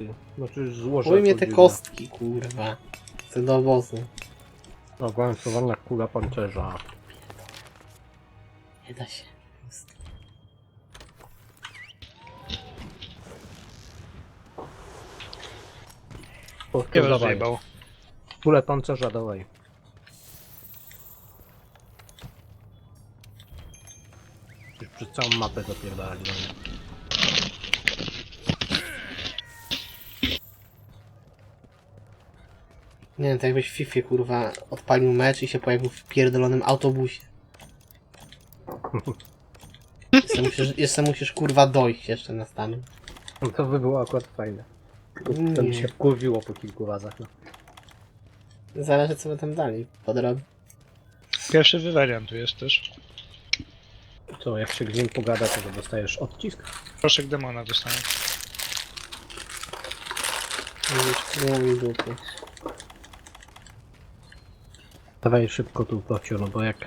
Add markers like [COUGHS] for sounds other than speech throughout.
ty. Znaczy złoża. Chuj mnie te kostki, kurwa. Chcę do obozu. Awansowana kula pancerza. Nie da się. Dawaj. rozjebał. Kulę pancerza dawaj. Już przez całą mapę zapierdalali do mnie. Nie wiem, to jakbyś w FIFA kurwa odpalił mecz i się pojawił w pierdolonym autobusie. Jeszcze musisz, jeszcze musisz kurwa dojść jeszcze na stan. No to by było akurat fajne. To Nie. by się wkurwiło po kilku razach. No. Zależy co by tam dali po drodze. Pierwszy wywariant tu jest też. Co, jak się nim pogada, to że dostajesz odcisk? Proszek demona dostałem. Nie mam dupy. Dawaj szybko tu Tocio, no bo jak...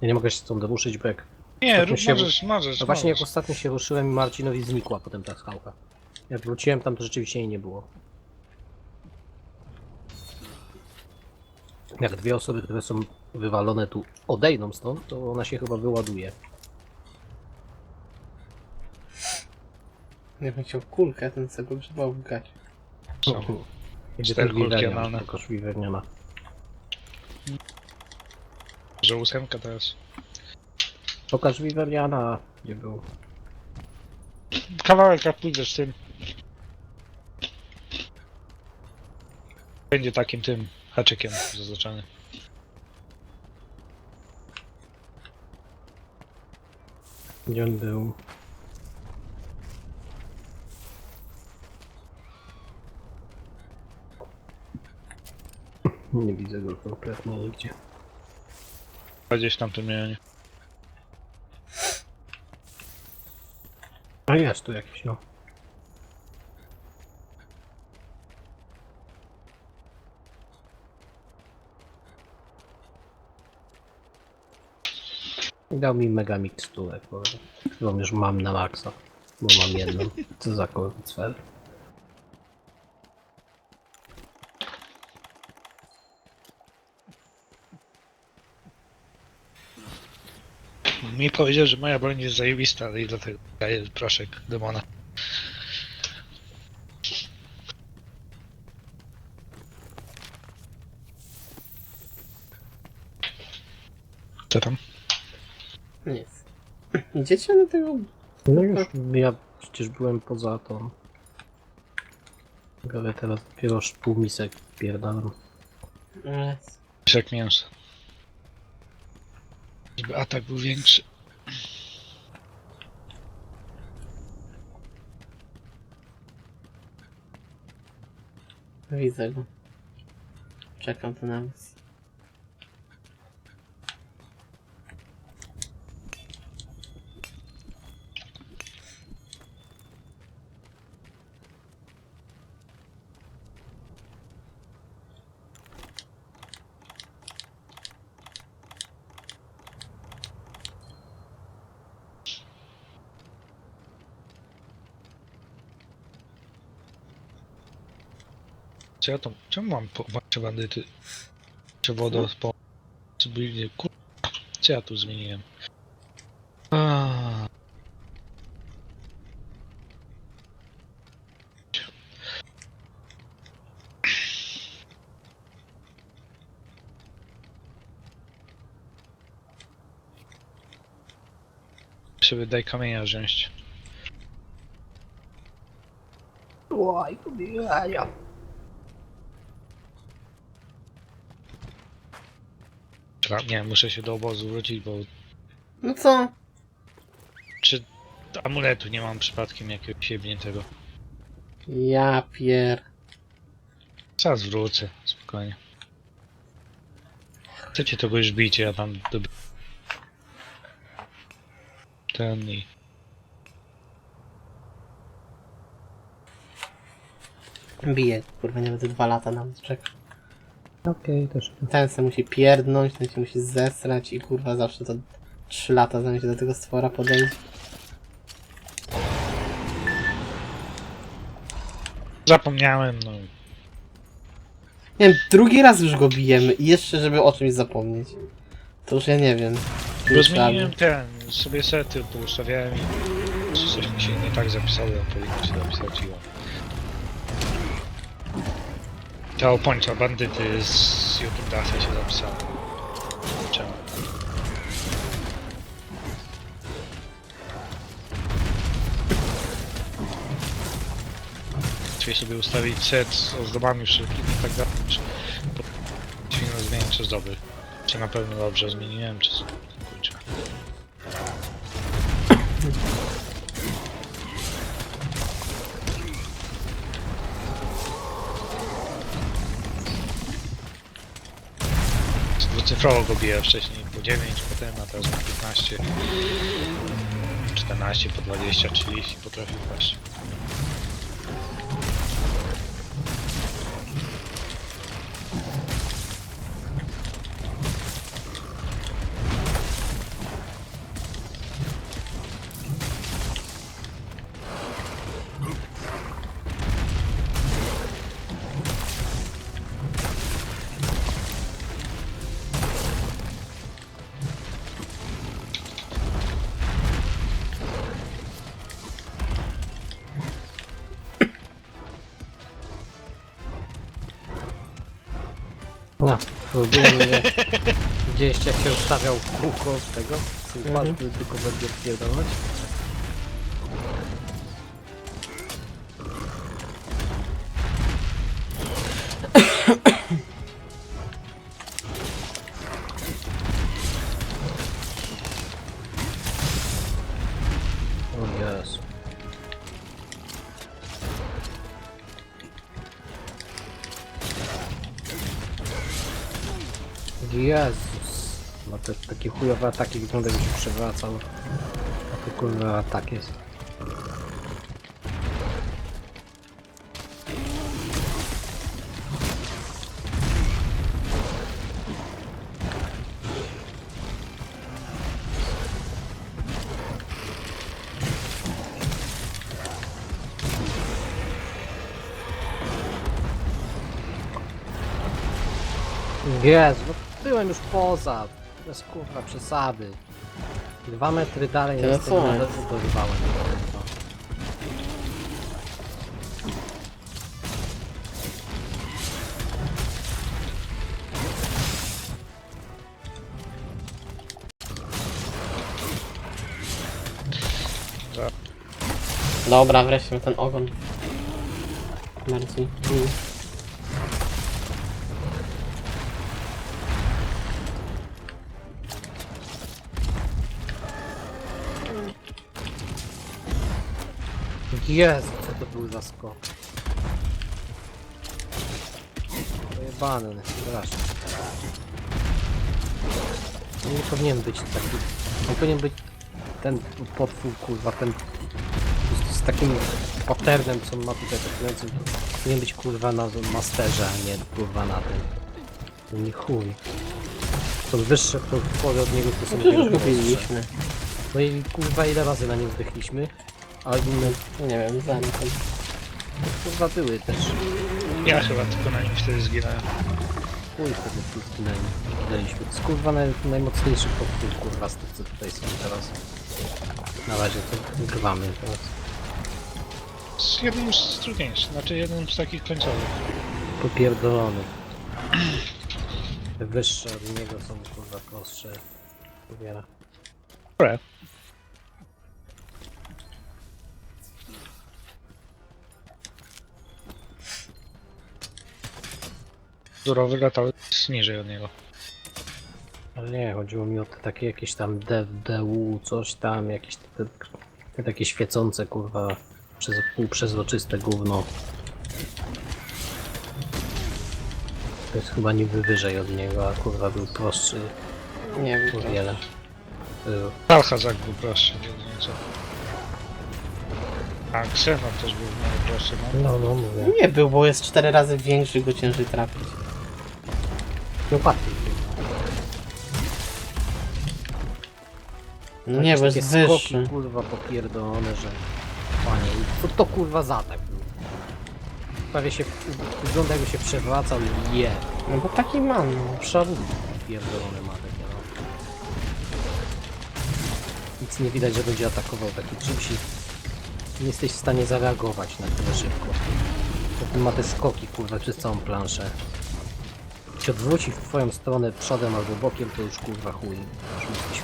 Ja nie mogę się stąd ruszyć, bo jak... Nie, Ostatnio rób, się- możesz, możesz. No właśnie jak możesz. ostatnio się ruszyłem i Marcinowi znikła potem ta skałka. Jak wróciłem tam, to rzeczywiście jej nie było. Jak dwie osoby, które są wywalone tu odejdą stąd, to ona się chyba wyładuje. Ja bym chciał kulkę, ten sobie grzebał w gacie. Są. Gdzie Cztery kulki analne. Że ósemka teraz. Pokaż wiwerniana, gdzie był. Kawałek jak pójdziesz z tym. Będzie takim tym haczykiem zaznaczony. Gdzie on był? Nie widzę go kompletnie nigdzie. Gdzieś tam tym rejonie. A jest tu jakiś, no. Dał mi mega miksturę, którą już mam na maksa, bo mam jedną. Co za korcwer. Mi powiedział, że moja broń jest zajebista, ale i dlatego daję proszek demona. Co tam? Nic. [LAUGHS] Idziecie do tego? No już, ja przecież byłem poza tą. Ale teraz dopiero pół misek pierdalam. Ale Jak mięso. Żeby atak był większy. widzę go. Czekam na was. Co ja tam? Czemu mam macie bandyty? Czy wodo po... Byli... Kur... Co ja tu zmieniłem? A. Sobie daj kamienia wziąć. Oj, pobiegają. Czekaj, Nie, muszę się do obozu wrócić, bo No co? Czy amuletu nie mam przypadkiem jakiegoś jebniętego? Ja pier... Zaraz wrócę, spokojnie. Chcecie tego już bicie, ja tam dob... Ten i... Bije, kurwa, nie będę dwa lata na nas czekał. Okej, też. Ten se musi pierdnąć, ten się musi zesrać i kurwa zawsze to 3 lata zanim się do tego stwora podejdzie. Zapomniałem, no. Nie wiem, drugi raz już go bijemy i jeszcze, żeby o czymś zapomnieć. To już ja nie wiem. Bo zmieniłem ten, sobie sety poustawiałem i coś mi się nie tak zapisało, jak powinno się zapisać i. Ta opończa bandyty z YouTube Dasa się zapisały. Czemu? Chcieli sobie ustawić set z ozdobami wszelkimi i tak dalej. Czy powinno zmienić czy zdoby. Czy na pewno dobrze zmieniłem, czy kurczę. [COUGHS] [COUGHS] [COUGHS] Dwucyfrowo go biję wcześniej po 9, potem a teraz po 15, mm, 14, po 20, 30 potrafił paść. No, próbujemy gdzieś [LAUGHS] jak się ustawiał kółko z tego, z Mhm. tylko będzie pierdolać. Jezus. No to takie chujowe ataki wygląda jakby się przewracał. A kurwa atak jest. Jezu, byłem już poza. Bez kurwa przesady. Dwa metry dalej jestem, co? dorywałem. kurwa. Dobra, wreszcie ten ogon. Marcin. Mm. Jezu, co to był za skok? Pojebany, no, strasznie. Nie powinien być taki... On powinien być ten potwór, kurwa, ten... Z, takim patternem, co ma tutaj atakującym, to powinien być kurwa na masterze, a nie kurwa na tym. To nie chuj. To wyższe, to wpody od niego to są No. No i kurwa ile razy na nim zdechliśmy? A inne No nie wiem, zanim tam. kurwa były też. Ja chyba tylko na nim wtedy zginąłem. Chuj wtedy tu zginęli. Zginęliśmy. To jest kurwa naj, najmocniejszy kurwa z tych co tutaj są teraz. Na razie to grywamy teraz. Z jednym z trudniejszych, znaczy jednym z takich końcowych. Popierdolony. Te wyższe od niego są kurwa prostsze. Powiera. Dobra. Durowy latały jest niżej od niego. Ale nie, chodziło mi o te takie jakieś tam DDU, coś tam, jakieś te, te takie świecące kurwa przez, półprzezroczyste gówno. To jest chyba niby wyżej od niego, a kurwa był prostszy Nie o wiem. wiele. Był. Alchazak był prostszy, jedynie co. A Xenon też był w miarę prostszy, no. No, no mówię. Nie był, bo jest cztery razy większy, go ciężej trafić. No łatwiej. No nie, bo jest Takie skoki, wyższy. kurwa popierdolone, że... Panie, co to kurwa za atak był? prawie się, wygląda jakby się przewracał i je. No bo taki mam, no. Przeród pierdolony ma takie no. Nic nie widać, że będzie atakował taki czymś nie jesteś w stanie zareagować na tyle szybko. Potem ma te skoki kurwa przez całą planszę. Się odwróci w twoją stronę przodem albo bokiem, to już kurwa chuj. Już jesteś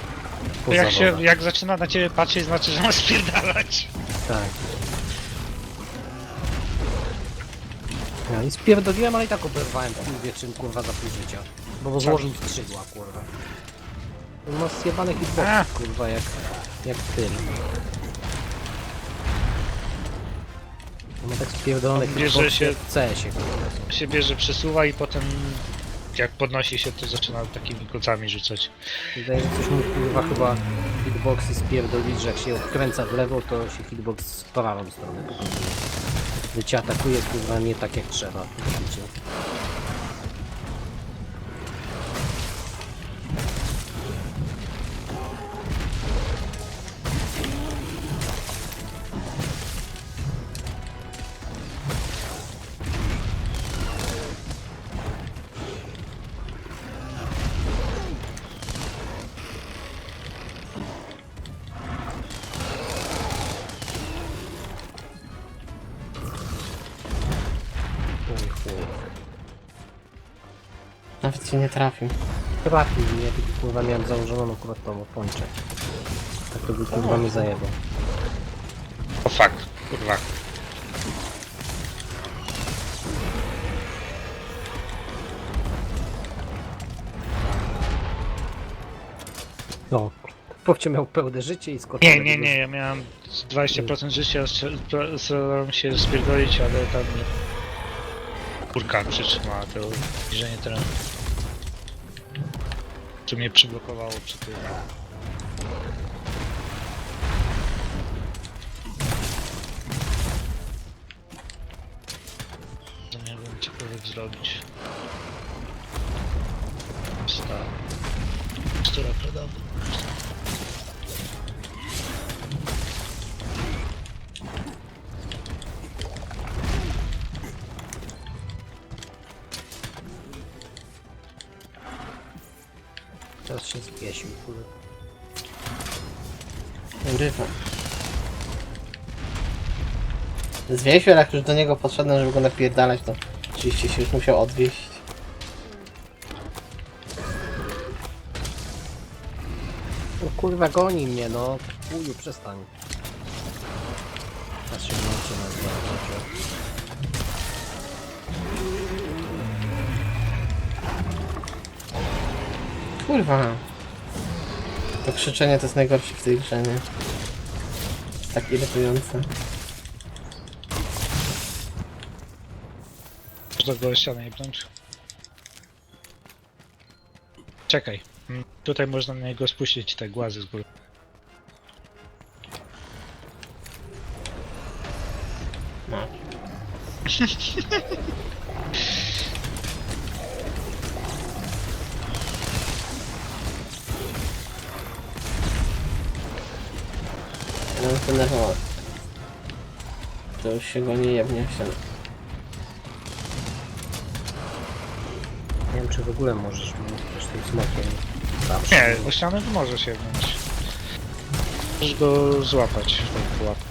poza Jak, się, wodą. jak zaczyna na ciebie patrzeć, znaczy, że ma spierdalać. Tak. Ja i spierdoliłem, ale i tak oberwałem chuj wie czym kurwa za pół życia. Bo złożył skrzydła kurwa. On Ma zjebane A. hitboxy kurwa jak, jak tyl. On Ma tak spierdolone On bierze hitboxy się- jak w CS-ie kurwa. się bierze, przesuwa i potem jak podnosi się, to zaczyna takimi kocami rzucać. Wydaje się, coś mu kurwa chyba hitboxy spierdolić, że jak się odkręca w lewo, to się hitbox z prawą stronę pokazuje. Gdy cię atakuje kurwa nie tak jak trzeba. Widzicie? Cię nie trafił. Trafił mnie, tylko kurwa miałem założoną akurat tą opończę. Tak to by kurwa mi zajebał. O fuck, kurwa. No, Powcie miał pełne życie i skoczył. Nie, nie, nie, ja miałem z 20% życia, strzel- starałem się spierdolić, ale tam kurka przytrzymała to zbliżenie terenu. Co mnie przyblokowało przy tym. Zamierzam cokolwiek zrobić. Stara. Która pradawna. Rywa. Zwiesił, ale jak już do niego podszedłem, żeby go napierdalać, to oczywiście się już musiał odwieść. O kurwa goni mnie, no. Chuju, przestań. Teraz się nazywać. Kurwa. To krzyczenie to jest najgorsze w tej grze, nie? Tak irytujące. Można go ścianę jebnąć. Czekaj. Mm, Tutaj można na niego spuścić te głazy z góry. No. [LAUGHS] Ja mam zdenerwować. To już się go nie jebnie w ścianę. Nie wiem, czy w ogóle możesz mu też tym smokiem zawsze. Nie, o ścianę to może się jebnąć. Możesz go złapać w tą pułapkę.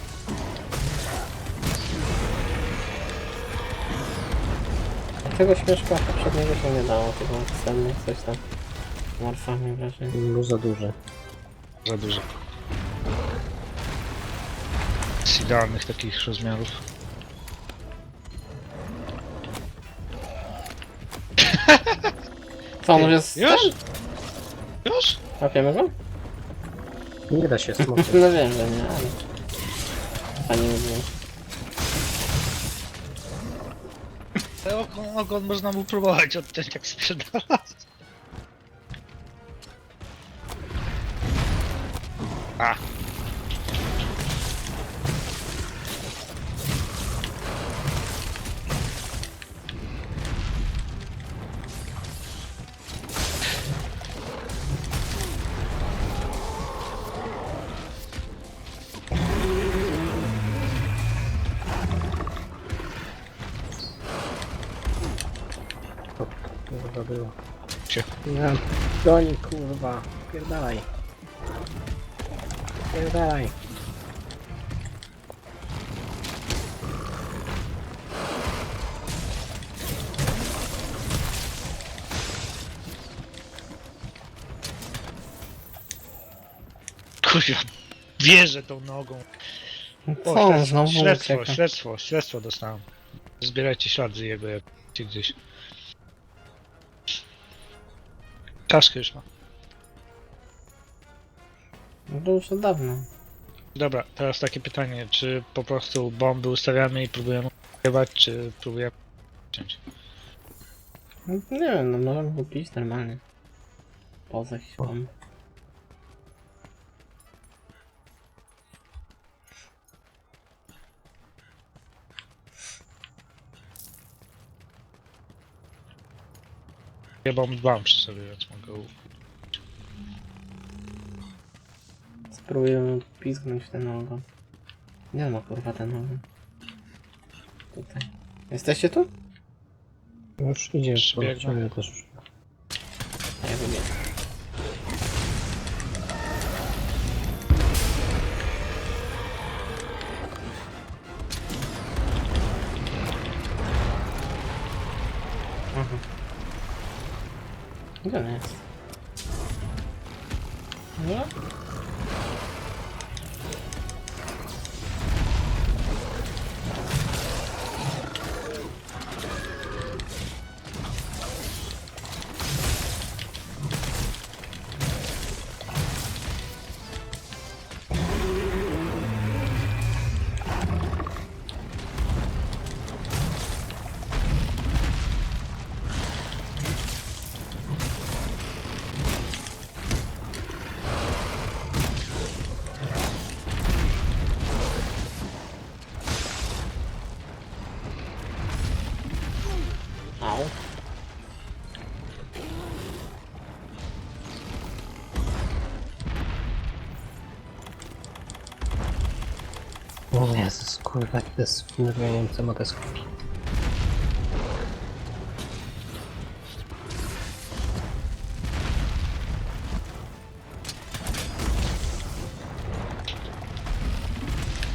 Tego śmieszka poprzedniego się nie dało, tego wstępnych coś tam. Morfami wrażenie. No za duże. Za dużo. Z idealnych takich rozmiarów. Co, on już jest... Już? Już? Łapiemy go? Nie da się [LAUGHS] smokiem. No wiem, że nie, ale... Fajnie by było. Te ogon, ogon można mu próbować odciąć jak sprzedala. A. goni kurwa, pierdalaj. Pierdalaj. Kurwa, wierzę tą nogą. Co O, on śledztwo, znowu śledztwo, ucieka? śledztwo, śledztwo dostałem. Zbierajcie ślady jego jak gdzieś. Już ma. No to już od dawna. Dobra, teraz takie pytanie, czy po prostu bomby ustawiamy i próbujemy ukrywać, czy próbujemy wziąć? No, nie wiem, no możemy kupić normalnie. Poza siłą. Ja bomb mam przy sobie, więc mogę... u- Spróbuję pizgnąć ten ogon. Nie ma kurwa ten ogon. Tutaj. Jesteście tu? Już idzie, Przybiegnę. poleciemy też Gdzie on jest? Kurwa, to jest wnerwiające ma te skoki.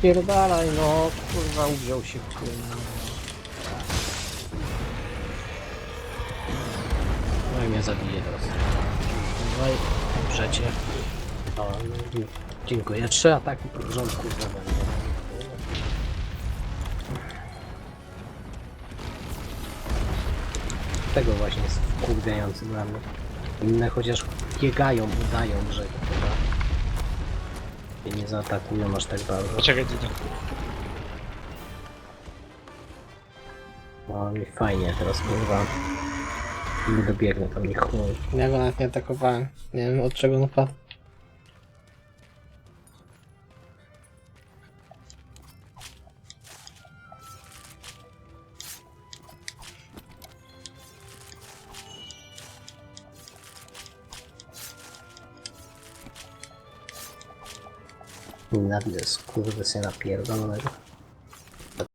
Pierdalaj, no, kurwa, uwziął się w kurwa. No i mnie zabije teraz. Dawaj, brzecie. No, dziękuję. Trzy ataki pod rząd, kurwa, Tego właśnie jest wkurwiający dla mnie. Inne chociaż biegają, udają, że kurwa, mnie nie zaatakują aż tak bardzo. Poczekaj, Dino. No i fajnie, teraz kurwa nie dobiegnę tam ich chuj. Ja go nawet nie atakowałem. Nie wiem od czego on padł. rápidas curvas sendo na piedra da loja.